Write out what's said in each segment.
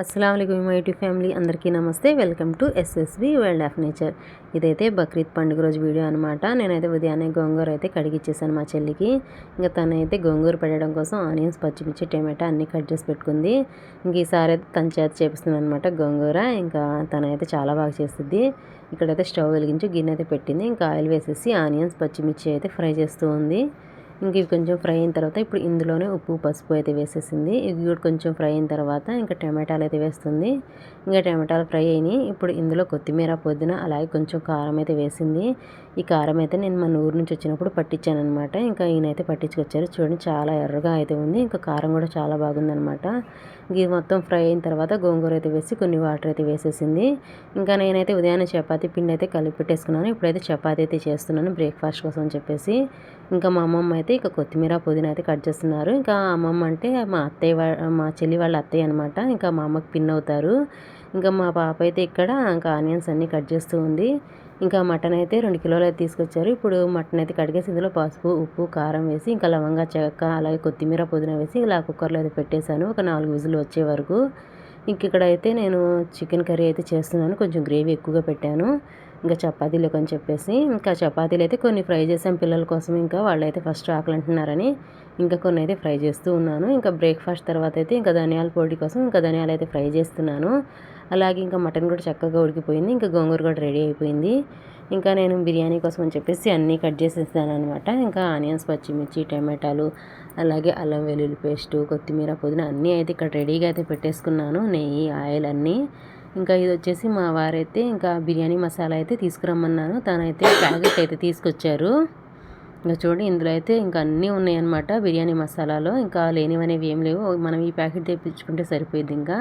అస్సలం mighty family అందరికీ నమస్తే. Welcome to S S B world of nature ఇదైతే బక్రీద్ పండుగ రోజు వీడియో అనమాట నేనైతే ఉదయాన్నే గోంగూర అయితే కడిగిచ్చేసాను మా చెల్లికి. ఇంకా తనైతే గోంగూర పెట్టడం కోసం ఆనియన్స్ పచ్చిమిర్చి టమాటా అన్నీ కట్ చేసి పెట్టుకుంది. ఇంక ఈసారి అయితే తన చేత చేపిస్తుంది అనమాట గోంగూర. ఇంకా తనైతే చాలా బాగా చేస్తుంది ఇక్కడైతే స్టవ్ వెలిగించి గిన్నె అయితే పెట్టింది. ఇంకా ఆయిల్ వేసేసి ఆనియన్స్ పచ్చిమిర్చి అయితే ఫ్రై చేస్తూ ఉంది. ఇంక ఇవి కొంచెం ఫ్రై అయిన తర్వాత ఇప్పుడు ఇందులోనే ఉప్పు పసుపు అయితే వేసేసింది. ఇవి కూడా కొంచెం ఫ్రై అయిన తర్వాత ఇంకా టమాటాలు అయితే వేస్తుంది. ఇంకా టమాటాలు ఫ్రై అయినాయి. ఇప్పుడు ఇందులో కొత్తిమీర పుదీనా అలాగే కొంచెం కారం అయితే వేసింది. ఈ కారం అయితే నేను మన ఊరు నుంచి వచ్చినప్పుడు పట్టించాను అనమాట ఇంకా ఈయనైతే పట్టించుకొచ్చారు. చూడండి చాలా ఎర్రగా అయితే ఉంది. ఇంకా కారం కూడా చాలా బాగుందనమాట ఇది మొత్తం ఫ్రై అయిన తర్వాత గోంగూర అయితే వేసి కొన్ని వాటర్ అయితే వేసేసింది. ఇంకా నేనైతే ఉదయాన్నే చపాతీ పిండి అయితే కలిపి పెట్టేసుకున్నాను. ఇప్పుడైతే చపాతీ అయితే చేస్తున్నాను బ్రేక్ఫాస్ట్ కోసం చెప్పేసి. ఇంకా మా అమ్మమ్మ అయితే అయితే ఇక కొత్తిమీర పుదీనా అయితే కట్ చేస్తున్నారు. ఇంకా అమ్మమ్మ అంటే మా అత్తయ్య మా చెల్లి వాళ్ళ అత్తయ్య అనమాట ఇంకా మా అమ్మకి పిన్ అవుతారు. ఇంకా మా పాప అయితే ఇక్కడ ఇంకా ఆనియన్స్ అన్నీ కట్ చేస్తూ ఉంది. ఇంకా మటన్ అయితే రెండు కిలోలు అయితే తీసుకొచ్చారు. ఇప్పుడు మటన్ అయితే కడిగేసి ఇందులో పసుపు ఉప్పు కారం వేసి ఇంకా లవంగా చెక్క అలాగే కొత్తిమీర పుదీనా వేసి ఇలా కుక్కర్లో అయితే పెట్టేశాను. ఒక నాలుగు విజులు వచ్చే వరకు. ఇంక ఇక్కడ అయితే నేను చికెన్ కర్రీ అయితే చేస్తున్నాను. కొంచెం గ్రేవీ ఎక్కువగా పెట్టాను. ఇంకా చపాతీలు అని చెప్పేసి ఇంకా చపాతీలు అయితే కొన్ని ఫ్రై చేసాం పిల్లల కోసం ఇంకా వాళ్ళైతే ఫస్ట్ ఆకలి అంటున్నారని ఇంకా కొన్ని అయితే ఫ్రై చేస్తూ ఉన్నాను. ఇంకా బ్రేక్ఫాస్ట్ తర్వాత అయితే ఇంకా ధనియాల పొడి కోసం ఇంకా ధనియాలు అయితే ఫ్రై చేస్తున్నాను. అలాగే ఇంకా మటన్ కూడా చక్కగా ఉడికిపోయింది. ఇంకా గోంగూర కూడా రెడీ అయిపోయింది. ఇంకా నేను బిర్యానీ కోసం అని చెప్పేసి అన్నీ కట్ చేసేస్తాను అనమాట ఇంకా ఆనియన్స్ పచ్చిమిర్చి టమాటాలు అలాగే అల్లం వెల్లుల్లి పేస్టు కొత్తిమీర పుదీనా అన్నీ అయితే ఇక్కడ రెడీగా అయితే పెట్టేసుకున్నాను. నెయ్యి ఆయిల్ అన్నీ ఇంకా ఇది వచ్చేసి మా వారైతే ఇంకా బిర్యానీ మసాలా అయితే తీసుకురమ్మన్నాను. తనైతే ప్యాకెట్ అయితే తీసుకొచ్చారు. ఇంకా చూడండి ఇందులో అయితే ఇంకా అన్నీ ఉన్నాయన్నమాట. బిర్యానీ మసాలాలో ఇంకా లేనివనేవి ఏం లేవు. మనం ఈ ప్యాకెట్ తెప్పించుకుంటే సరిపోయింది ఇంకా.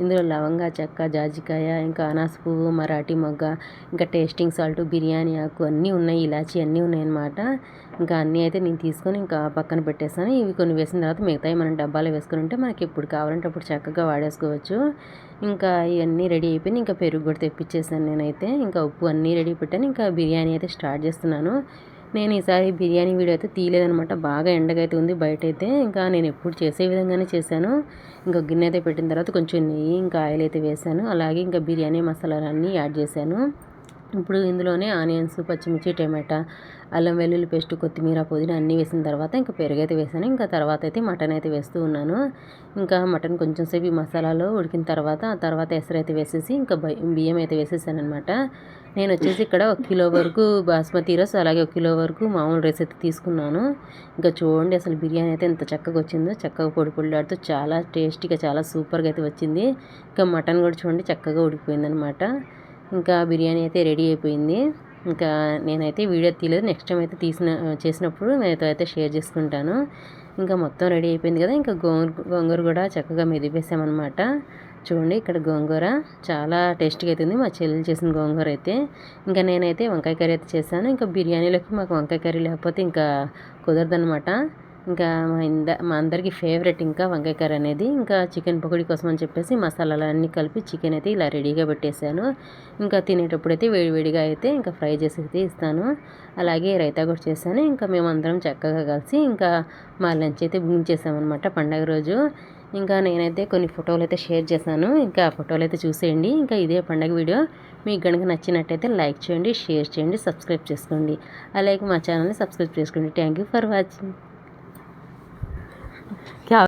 ఇందులో లవంగా చెక్క జాజికాయ ఇంకా అనాస పువ్వు మరాఠీ మొగ్గ ఇంకా టేస్టింగ్ సాల్ట్ బిర్యానీ ఆకు అన్నీ ఉన్నాయి. ఇలాచీ అన్నీ ఉన్నాయన్నమాట. ఇంకా అన్నీ అయితే నేను తీసుకొని ఇంకా పక్కన పెట్టేస్తాను. ఇవి కొన్ని వేసిన తర్వాత మిగతాయి మనం డబ్బాలో వేసుకుని ఉంటే మనకి ఎప్పుడు కావాలంటే అప్పుడు చక్కగా వాడేసుకోవచ్చు. ఇంకా ఇవన్నీ రెడీ అయిపోయింది ఇంకా పెరుగు కూడా తెప్పించేసాను నేనైతే. ఇంకా ఉప్పు అన్నీ రెడీ పెట్టాను. ఇంకా బిర్యానీ అయితే స్టార్ట్ చేస్తున్నాను. నేను ఈసారి బిర్యానీ వీడియో అయితే తీయలేదనమాట బాగా ఎండగా అయితే ఉంది బయట అయితే ఇంకా నేను ఎప్పుడు చేసే విధంగానే చేశాను. ఇంకా గిన్నె అయితే పెట్టిన తర్వాత కొంచెం నెయ్యి ఇంకా ఆయిల్ అయితే వేసాను అలాగే ఇంకా బిర్యానీ మసాలాలన్నీ యాడ్ చేశాను. ఇప్పుడు ఇందులోనే ఆనియన్స్ పచ్చిమిర్చి టమాటా అల్లం వెల్లుల్లి పేస్ట్ కొత్తిమీర పుదీనా అన్నీ వేసిన తర్వాత ఇంకా పెరుగు అయితే వేసాను. ఇంకా తర్వాత అయితే మటన్ అయితే వేస్తూ ఉన్నాను. ఇంకా మటన్ కొంచెం సేపు మసాలాలో ఉడికిన తర్వాత ఆ తర్వాత ఎసరు అయితే వేసేసి ఇంకా బియ్యం అయితే వేసేసాను అనమాట నేను వచ్చేసి ఇక్కడ ఒక కిలో వరకు బాస్మతి రైస్ అలాగే ఒక కిలో వరకు మామూలు రైస్ అయితే తీసుకున్నాను. ఇంకా చూడండి అసలు బిర్యానీ అయితే ఎంత చక్కగా వచ్చిందో చక్కగా పొడి పొడిలాడుతూ చాలా టేస్టీగా చాలా సూపర్గా అయితే వచ్చింది. ఇంకా మటన్ కూడా చూడండి చక్కగా ఉడికిపోయింది అనమాట ఇంకా బిర్యానీ అయితే రెడీ అయిపోయింది. ఇంకా నేనైతే వీడియో తీయలేదు. నెక్స్ట్ టైం అయితే తీసిన చేసినప్పుడు నేనైతే అయితే షేర్ చేసుకుంటాను. ఇంకా మొత్తం రెడీ అయిపోయింది కదా. ఇంకా గోంగూర గోంగూర కూడా చక్కగా మెదిపేసామన్నమాట. చూడండి ఇక్కడ గోంగూర చాలా టేస్ట్గా అవుతుంది మా చెల్లెలు చేసిన గోంగూర అయితే. ఇంకా నేనైతే వంకాయ కర్రీ అయితే చేశాను. ఇంకా బిర్యానీలోకి మాకు వంకాయ కర్రీ లేకపోతే ఇంకా కుదరదనమాట ఇంకా మా ఇంద మా అందరికీ ఫేవరెట్ ఇంకా వంకాయ కర్రీ అనేది ఇంకా చికెన్ పకోడీ కోసం అని చెప్పేసి మసాలాలన్నీ కలిపి చికెన్ అయితే ఇలా రెడీగా పెట్టేశాను. ఇంకా తినేటప్పుడైతే వేడివేడిగా అయితే ఇంకా ఫ్రై చేసి అయితే ఇస్తాను. అలాగే రైతా కూడా చేశాను. ఇంకా మేమందరం చక్కగా కలిసి ఇంకా మా లంచ్ అయితే ముగించేసామన్నమాట పండగ రోజు. ఇంకా నేనైతే కొన్ని ఫోటోలు అయితే షేర్ చేశాను. ఇంకా ఫోటోలు అయితే చూసేయండి. ఇంకా ఇదే పండగ వీడియో. మీకు కనుక నచ్చినట్టయితే లైక్ చేయండి షేర్ చేయండి సబ్స్క్రైబ్ చేసుకోండి. అలాగే మా ఛానల్ని సబ్స్క్రైబ్ చేసుకోండి. Thank for watching. क्या